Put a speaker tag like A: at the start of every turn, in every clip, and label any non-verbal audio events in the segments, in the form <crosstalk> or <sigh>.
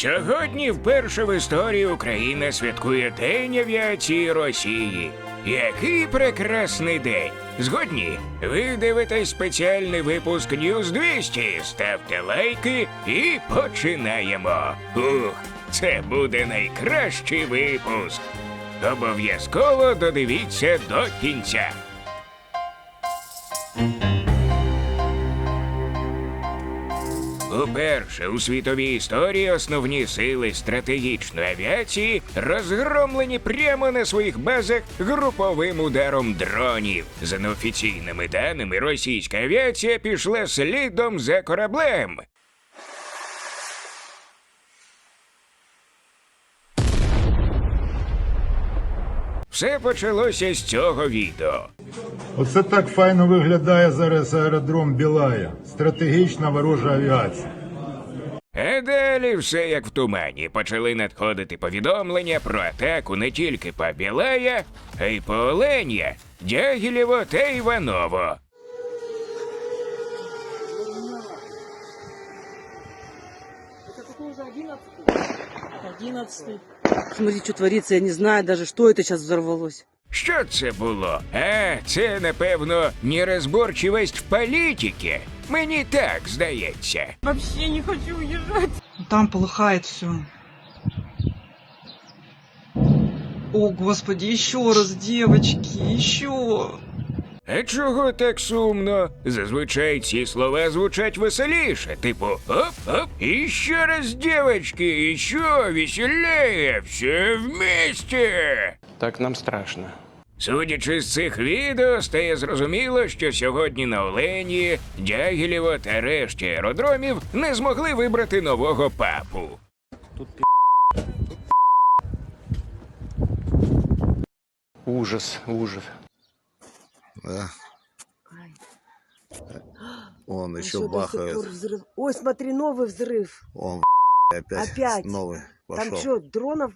A: Сьогодні вперше в історії Україна святкує День авіації Росії. Який прекрасний день! Згодні, ви дивитесь спеціальний випуск News 200. Ставте лайки і починаємо. Ух, це буде найкращий випуск. Обов'язково додивіться до кінця. Уперше у світовій історії основні сили стратегічної авіації розгромлені прямо на своїх базах груповим ударом дронів. За неофіційними даними, російська авіація пішла слідом за кораблем. Все почалося з цього відео.
B: Оце так файно виглядає зараз аеродром Білая. Стратегічна ворожа авіація.
A: А далі все як в тумані. Почали надходити повідомлення про атаку не тільки по Білая, а й по Оленя, Дягілєво та Іваново.
C: Одиннадцатый. Смотри, что творится, я не знаю даже, что это сейчас взорвалось.
A: Що це було? А, це, напевно, нерозборчивість в політиці. Мені так здається.
C: Вообще не хочу уезжать.
D: Там полыхает все. О, господи, еще раз, девочки, еще.
A: А чого так сумно? Зазвичай ці слова звучать веселіше, типу оп-оп, і ще раз, девочки, і що веселее, все вместе.
E: Так нам страшно.
A: Судячи з цих відео, стає зрозуміло, що сьогодні на Олені, Дягілєво та решті аеродромів не змогли вибрати нового папу.
E: Ужас, ужас.
F: Да. Он еще
G: до сих
F: бахает.
G: взрыв. Ой, смотри, новый взрыв.
F: Он опять,
G: Опять?
F: новый
G: Там
F: пошел.
G: что, дронов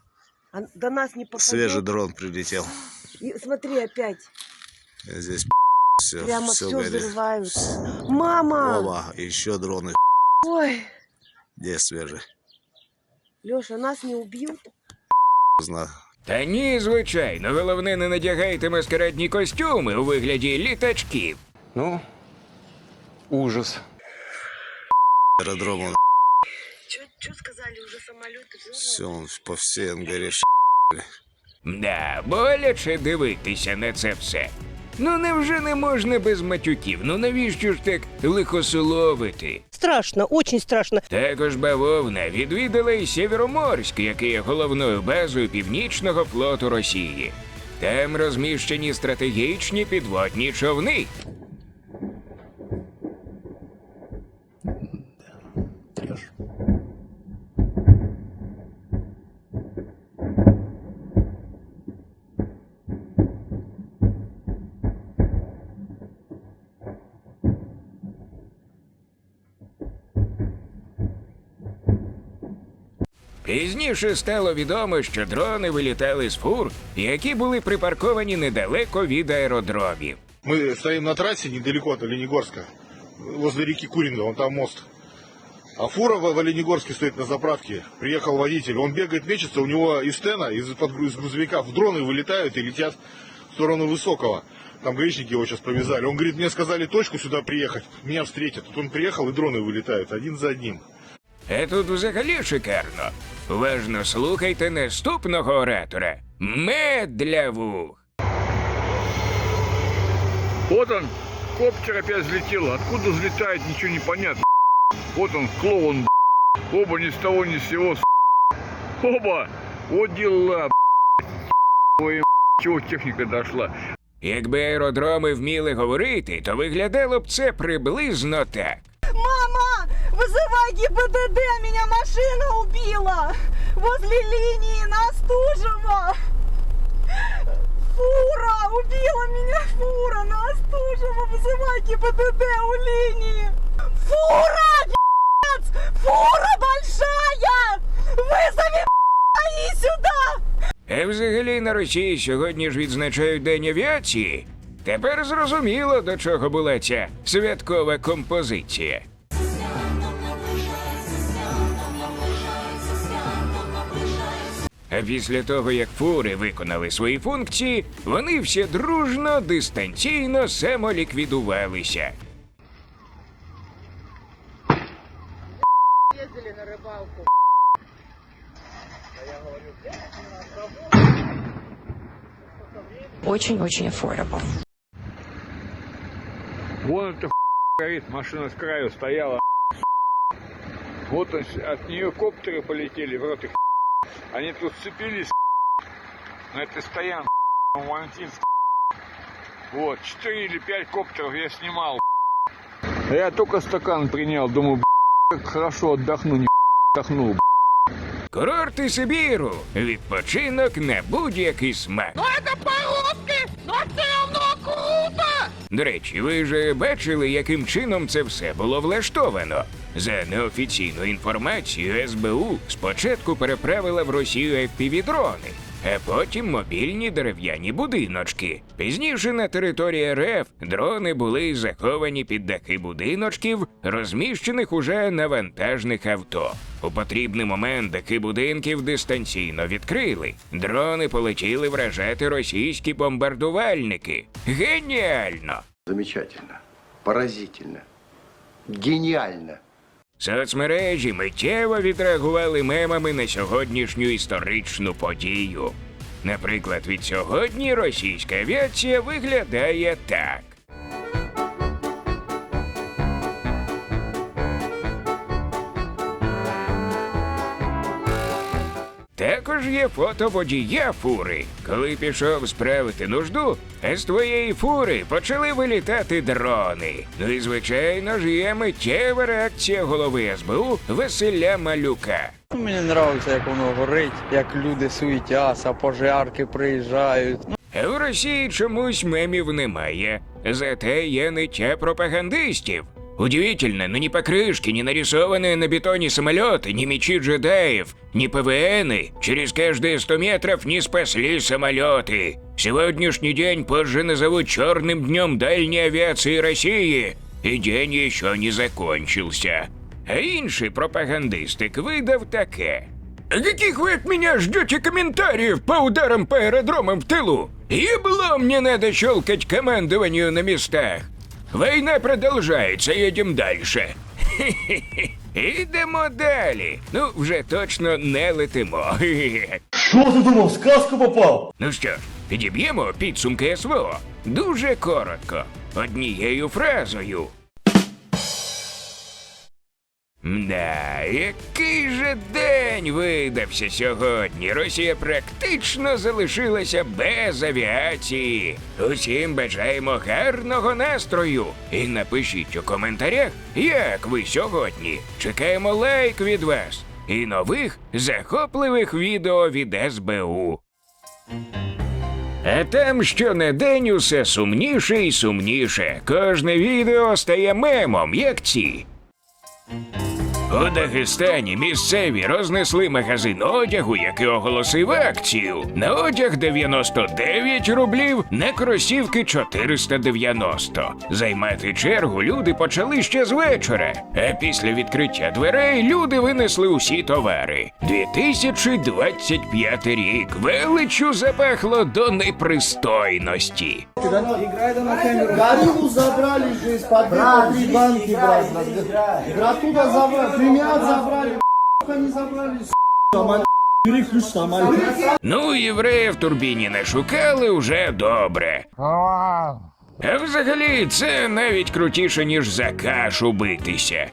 G: А до нас не попадет?
F: Свежий дрон прилетел.
G: И смотри, опять.
F: Здесь все,
G: Прямо
F: все
G: все
F: горит.
G: взрывают. Мама!
F: Оба, еще дроны.
G: Ой,
F: Где свежий?
G: Леша, нас не убьют?
F: Знаю.
A: Та ні, звичайно, головне не надягайте маскарадні костюми у вигляді літачків.
E: Ну, ужас.
F: Аэродром он
G: Что сказали, уже самолеты
F: все, он по всей ангаре.
A: Да, боляче дивитися на це все. Ну невже не можна без матюків? Ну навіщо ж так лихосоловити?
H: Страшно, очень страшно.
A: Також бавовна відвідала й Сєвєроморськ, який є головною базою північного флоту Росії. Там розміщені стратегічні підводні човни. Пізніше стало відомо, що дрони вилітали з фур, які були припарковані недалеко від аеродромів.
I: Мы стоим на трассе недалеко от Оленегорска, возле реки Куринга, вон там мост. А фура в в Оленегорске стоит на заправке. Приехал водитель, он бегает, мечется, у него из стена, из, под, гру- из грузовика в дроны вылетают и летят в сторону Высокого. Там гаишники его сейчас повязали. Он говорит, мне сказали точку сюда приехать, меня встретят. Тут он приехал и дроны вылетают один за одним.
A: А тут взагалі шикарно. Уважно слухайте наступного оратора. Мед для вух.
J: Вот он, коптер опять взлетел. Откуда взлетает, ничего не понятно. Вот он, клоун. Оба ни с того ни с сего. Оба. Вот дела. Ой, чего техника дошла.
A: Якби аеродроми вміли говорити, то виглядало б це приблизно так.
C: Мама, вызывай ГИБДД, меня машина убила. Возле линии на Остужево. Фура, убила меня фура на Остужево. Вызывай ГИБДД у линии. Фура, пи***ц, фура большая. Вызови БАИ сюда.
A: А взагалі на Росії сьогодні ж відзначають День авіації. Тепер зрозуміло, до чого була ця святкова композиція. А після того, як фури виконали свої функції, вони всі дружно дистанційно самоліквідувалися.
H: Очень-очень affordable.
J: Вон эта горит, машина с краю стояла. Вот от нее коптеры полетели, в рот их. Они тут сцепились на этой стоянке в Валентинск. Вот, четыре или пять коптеров я снимал. А я только стакан принял, думаю, как хорошо отдохну, не отдохнул.
A: Курорти Сибіру. Відпочинок на будь-який смак. Ну, це поробки! Ну, це круто! До речі, ви ж бачили, яким чином це все було влаштовано. За неофіційною інформацією, СБУ спочатку переправила в Росію FPV-дрони, а потім мобільні дерев'яні будиночки. Пізніше на території РФ дрони були заховані під дахи будиночків, розміщених уже на вантажних авто. У потрібний момент дахи будинків дистанційно відкрили. Дрони полетіли вражати російські бомбардувальники. Геніально!
K: Замечательно. Поразительно. Гениально.
A: Соцмережі миттєво відреагували мемами на сьогоднішню історичну подію. Наприклад, від сьогодні російська авіація виглядає так. Також є фото водія фури. Коли пішов справити нужду, з твоєї фури почали вилітати дрони. Ну і звичайно ж є миттєва реакція голови СБУ Василя Малюка.
E: Мені подобається, як воно горить, як люди суетяться, пожарки приїжджають.
A: В Росії чомусь мемів немає. Зате є ниття пропагандистів. Удивительно, но ни покрышки, ни нарисованные на бетоне самолеты, ни мечи джедаев, ни ПВНы через каждые сто метров не спасли самолеты. Сегодняшний день позже назовут черным днем дальней авиации России, и день еще не закончился. А інший пропагандистик видав таке. Каких вы от меня ждете комментариев по ударам по аэродромам в тылу? Ебло мне надо щелкать командованию на местах. Война продовжається, їдемо дальше. Хе-хе-хе. <laughs> Ідемо далі. Ну, вже точно не летимо. <laughs>
K: Що ти думав, в сказку попав?
A: Ну що ж, підіб'ємо підсумки СВО. Дуже коротко, однією фразою. Мда, який же день видався сьогодні. Росія практично залишилася без авіації. Усім бажаємо гарного настрою. І напишіть у коментарях, як ви сьогодні. Чекаємо лайк від вас і нових захопливих відео від СБУ. А там щонедень усе сумніше і сумніше. Кожне відео стає мемом, як ці. У Дагестані місцеві рознесли магазин одягу, який оголосив акцію. На одяг 99 рублів, на кросівки 490. Займати чергу люди почали ще з вечора. А після відкриття дверей люди винесли усі товари. 2025 рік величу запахло до непристойності.
K: Гориллу забрали же из-под банки, брат. Братуда забрали, племянника забрали, не забрали,
A: Ну, євреїв в турбіні не шукали вже добре. А взагалі, це навіть крутіше, ніж за кашу битися.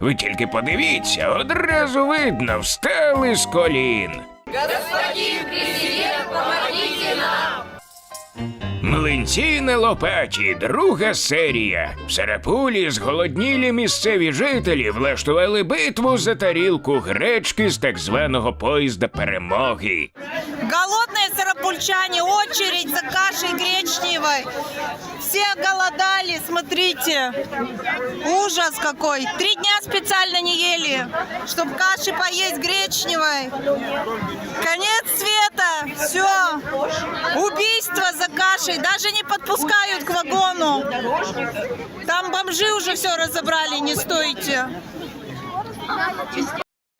A: Ви тільки подивіться, одразу видно, встали з колін. Млинці на лопаті, друга серія. В Сарапулі зголоднілі місцеві жителі влаштували битву за тарілку гречки з так званого поїзда перемоги.
H: Голодные сарапульчане, очередь за кашей гречневой. Все голодали, смотрите. Ужас какой. Три дня специально не ели, чтобы каши поесть гречневой. Конец света. Все. Убийство за кашей. Даже не подпускают к вагону. Там бомжи уже все разобрали, не стойте.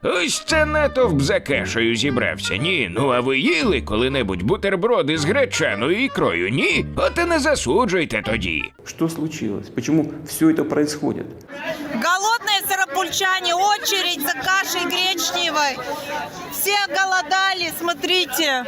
A: Ось це натовп за кешею зібрався. Ні, ну а ви їли коли-небудь бутерброди з гречаною ікрою? Ні? От і не засуджуйте тоді.
L: Що случилось? Почему все это происходит?
H: Голодные сарапульчане, очередь за кашей гречневой. Все голодали, смотрите.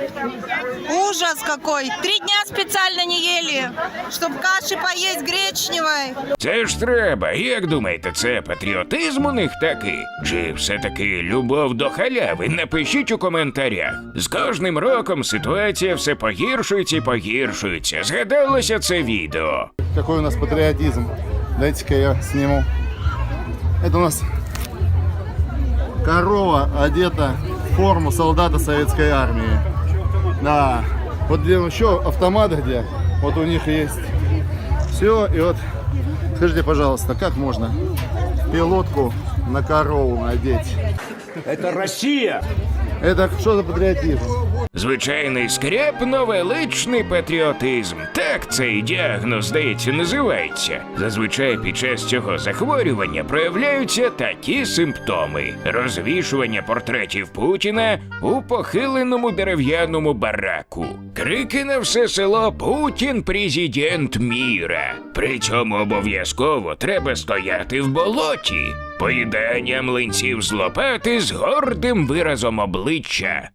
H: Ужас какой. Три дня специально не ели, чтобы каши поесть гречневой.
A: Це ж треба. Як думаєте, це патріотизм у них такий? Чи все-таки любов до халяви? Напишіть у коментарях. З кожним роком ситуація все погіршується і погіршується. Згадалося це відео.
K: Какой у нас патриотизм. Дайте-ка я сниму. Это у нас корова одета в форму солдата советской армии. Да. Вот где еще автомат где, вот у них есть. Все, и вот скажите, пожалуйста, как можно пилотку на корову надеть?
L: Это Россия!
K: Это что за патриотизм?
A: Звичайний скрепно-величний патріотизм. Так цей діагноз, здається, називається. Зазвичай під час цього захворювання проявляються такі симптоми: розвішування портретів Путіна у похиленому дерев'яному бараку, крики на все село Путін президент міра. При цьому обов'язково треба стояти в болоті. Поїдання млинців з лопати з гордим виразом обличчя.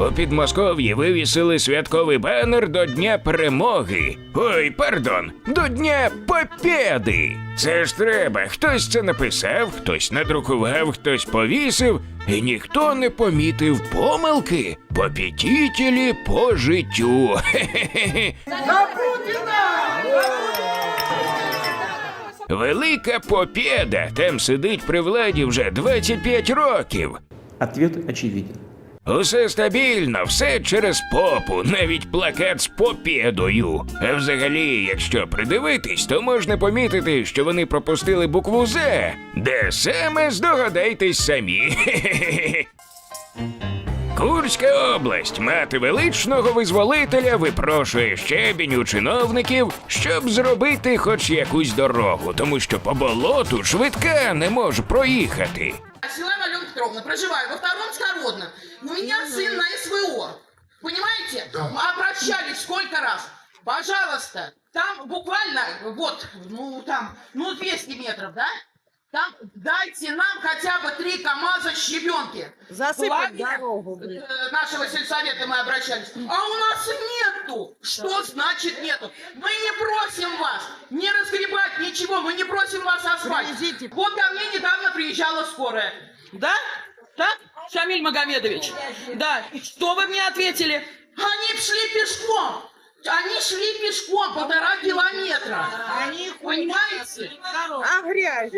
A: У Підмосков'ї вивісили святковий банер до Дня перемоги. Ой, пардон, до Дня Побєди. Це ж треба. Хтось це написав, хтось надрукував, хтось повісив, і ніхто не помітив помилки. Попітітелі по життю. Хе-хе-хе. Велика Побєда там сидить при владі вже 25 років.
L: Ответ очевиден.
A: Усе стабільно, все через попу, навіть плакат з попєдою. А взагалі, якщо придивитись, то можна помітити, що вони пропустили букву З, де саме здогадайтесь самі. <laughs> Курська область, мати величного визволителя, випрошує щебінь у чиновників, щоб зробити хоч якусь дорогу, тому що по болоту швидка не може проїхати.
G: Силана Алена Петровна, проживаю во втором Скородном. У меня сын на СВО. Понимаете? Мы обращались сколько раз. Пожалуйста, там буквально, вот, ну там, ну 200 метров, да? Там дайте нам хотя бы три КАМАЗа щебенки. Засыпать дорогу. Нашего сельсовета мы обращались. А у нас нету. Что значит нету? Мы не просим вас не разгребать ничего. Мы не просим вас асфальт. Вот ко мне недавно приезжала скорая. Да? Так, Шамиль Магомедович? Да. Что вы мне ответили? Они шли пешком. Они шли пешком полтора километра. Они понимаете? А грязь?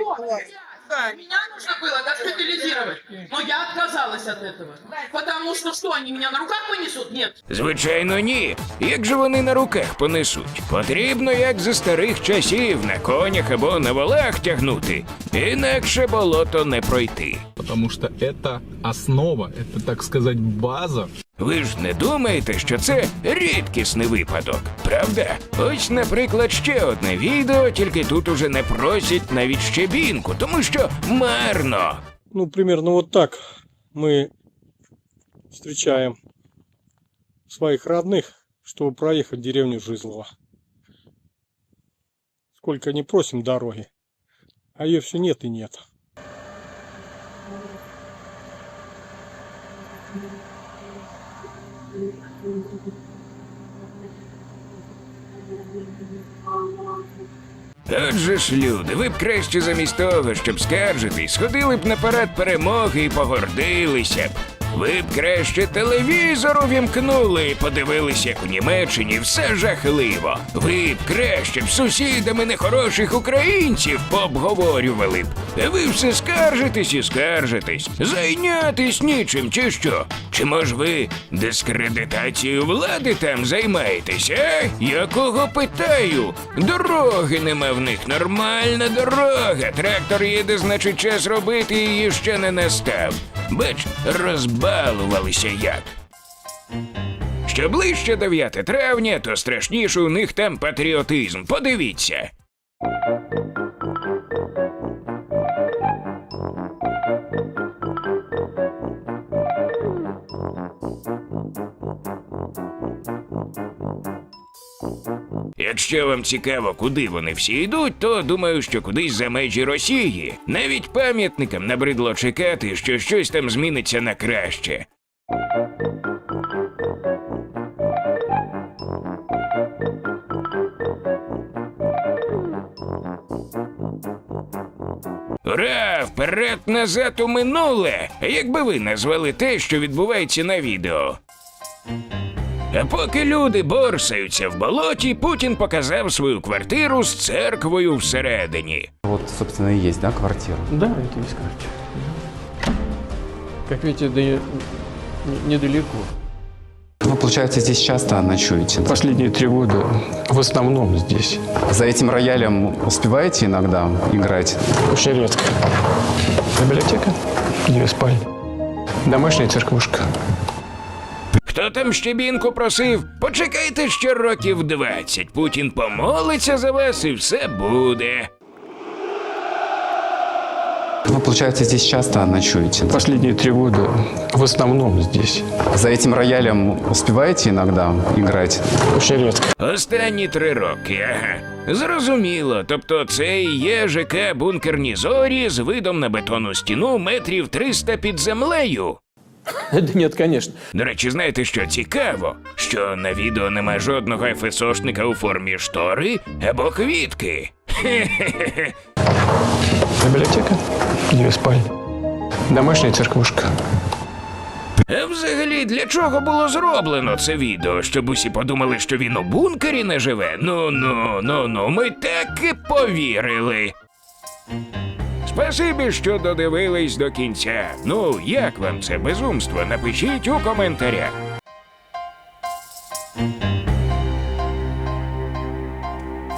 G: Меня нужно было госпитализировать, но я отказалась от этого. Потому что что, они меня на руках понесут? Нет.
A: Звичайно, ні. Як же вони на руках понесуть? Потрібно, як за старих часів, на конях або на волах тягнути. Інакше болото не пройти.
M: Потому что это основа, это, так сказать, база.
A: Ви ж не думаєте, що це рідкісний випадок, правда? Ось, наприклад, ще одне відео, тільки тут уже не просять навіть щебінку, тому що марно.
N: Ну, примерно вот так мы встречаем своих родных, чтобы проехать в деревню Жизлово. Сколько не просим дороги, а ее все нет и нет.
A: Отже ж, люди, ви б краще замість того, щоб скаржитись, сходили б на парад перемоги і погордилися б. Ви б краще телевізор увімкнули і подивилися, як у Німеччині все жахливо. Ви б краще б сусідами нехороших українців пообговорювали б. Ви все скаржитесь і скаржитесь. Зайнятись нічим чи що? Чи може ви дискредитацією влади там займаєтеся? а? Якого питаю? Дороги нема в них, нормальна дорога. Трактор їде, значить, час робити її ще не настав. Бач, розбалувалися як. Що ближче 9 травня, то страшніше у них там патріотизм. Подивіться. Якщо вам цікаво, куди вони всі йдуть, то думаю, що кудись за межі Росії. Навіть пам'ятникам набридло чекати, що щось там зміниться на краще. Ура! Вперед назад у минуле! Як би ви назвали те, що відбувається на відео? А поки люди борсаються в болоті, Путін показав свою квартиру з церквою всередині.
L: Вот, собственно, и есть, да, квартира?
N: Да, это есть квартира. Как видите, да и недалеко.
L: Ну, получается, здесь часто ночуете?
N: Последние три года в основном здесь.
L: За этим роялем успеваете иногда играть?
N: Очень редко. Библиотека, две спальни. Домашняя церквушка.
A: Хто там щебінку просив? Почекайте ще років 20. Путін помолиться за вас і все буде.
L: Ну, получается, здесь часто ночуете?
N: Последние три года в основном здесь.
L: За этим роялем успеваете иногда играть?
N: Очень редко.
A: Останні три роки, ага. Зрозуміло. Тобто це і є ЖК бункерні зорі з видом на бетонну стіну метрів 300 під землею. <laughs>
N: Да нет, конечно.
A: До речі, знаєте, що цікаво? Що на відео нема жодного ФСОшника у формі штори або квітки. <laughs> Хе-хе-хе.
N: Библиотека, две спальни. Домашняя церквушка.
A: А взагалі, для чого було зроблено це відео? Щоб усі подумали, що він у бункері не живе? Ну ну, ну ну, ми так і повірили. Спасибі, що додивились до кінця. Ну, як вам це безумство? Напишіть у коментарях.